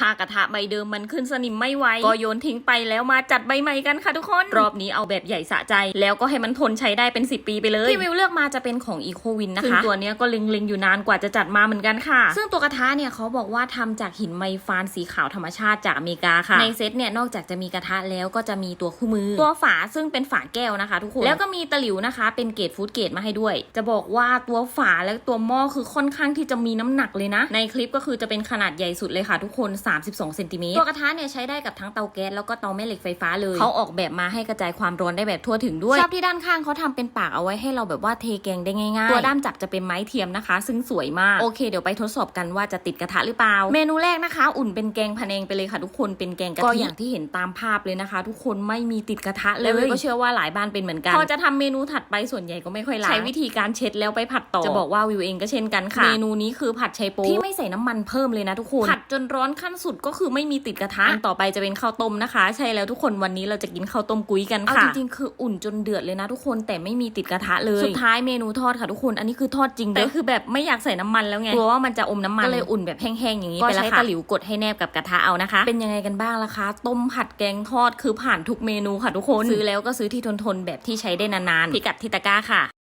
ถ้ากระทะใบเดิมมันขึ้นสนิมไม่ไหวก็โยนทิ้งไปแล้วมาจัดใบใหม่กันค่ะทุกคน รอบนี้เอาแบบใหญ่สะใจ แล้วก็ให้มันทนใช้ได้เป็น 10 ปีไปเลยที่วิวเลือกมาจะเป็นของอีโควินนะคะซึ่งตัวเนี้ยก็เล็งๆอยู่นานกว่าจะจัดมาเหมือนกันค่ะ ซึ่งตัวกระทะเนี่ยเขาบอกว่าทำจากหินไมฟานสีขาวธรรมชาติจากอเมริกาค่ะในเซตเนี่ยนอกจากจะมีกระทะแล้วก็จะมีตัวคู่มือ ตัวฝาซึ่งเป็นฝาแก้วนะคะ ทุกคนแล้วก็มีตะหลิวนะคะ เป็นเกรดฟู้ดเกรดมาให้ด้วย จะบอกว่าตัวฝาและตัวหม้อคือค่อนข้างที่จะมีน้ำหนักเลยนะ ในคลิปก็คือจะเป็นขนาดใหญ่สุดเลยค่ะทุกคน32เซนติเมตรตัวกระทะเนี่ยใช้ได้กับทั้งเตาแก๊สแล้วก็เตาแม่เหล็กไฟฟ้าเลยเขาออกแบบมาให้กระจายความร้อนได้แบบทั่วถึงด้วยชอบที่ด้านข้างเขาทำเป็นปากเอาไว้ให้เราแบบว่าเทแกงได้ง่ายๆ ตัวด้ามจับจะเป็นไม้เทียมนะคะ ซึ่งสวยมากโอเคเดี๋ยวไปทดสอบกันว่าจะติดกระทะหรือเปล่า เมนูแรกนะคะ อุ่นเป็นแกงพะแนงไปเลยค่ะทุกคนเป็นแกงกะทิก็อย่างที่เห็นตามภาพเลยนะคะ ทุกคนไม่มีติดกระทะเลยก็เชื่อว่าหลายบ้านเป็นเหมือนกันพอจะทำเมนูถัดไปส่วนใหญ่ก็ไม่ค่อยล้างใช้วิธีการเช็ดแล้วไปผัดต่อจะบอกว่าวิวเองก็เช่นกันค่ะเมนูนี้คือผัดไชโป๊ที่ไม่ใส่น้ำมันเพิ่มเลยนะทุกคนผัดจนร้อนขั้นสุดก็คือไม่มีติดกระทะอันต่อไปจะเป็นข้าวต้มนะคะ ใช่แล้วทุกคนวันนี้เราจะกินข้าวต้มกุ้ยกันค่ะเอาจริงๆคืออุ่นจนเดือดเลยนะทุกคนแต่ไม่มีติดกระทะเลยสุดท้ายเมนูทอดค่ะทุกคนอันนี้คือทอดจริงแต่คือแบบไม่อยากใส่น้ำมันแล้วไงกลัวว่ามันจะอมน้ำมันก็เลยอุ่นแบบแห้งๆอย่างนี้ไปแล้วค่ะใช้ตะหลิวกดให้แนบกับกระทะเอานะคะ เป็นยังไงกันบ้างล่ะคะ ต้มผัดแกงทอดคือผ่านทุกเมนูค่ะทุกคนซื้อแล้วก็ซื้อที่ทนๆแบบที่ใช้ได้นานๆพิกัดทิตะกร้าค่ะ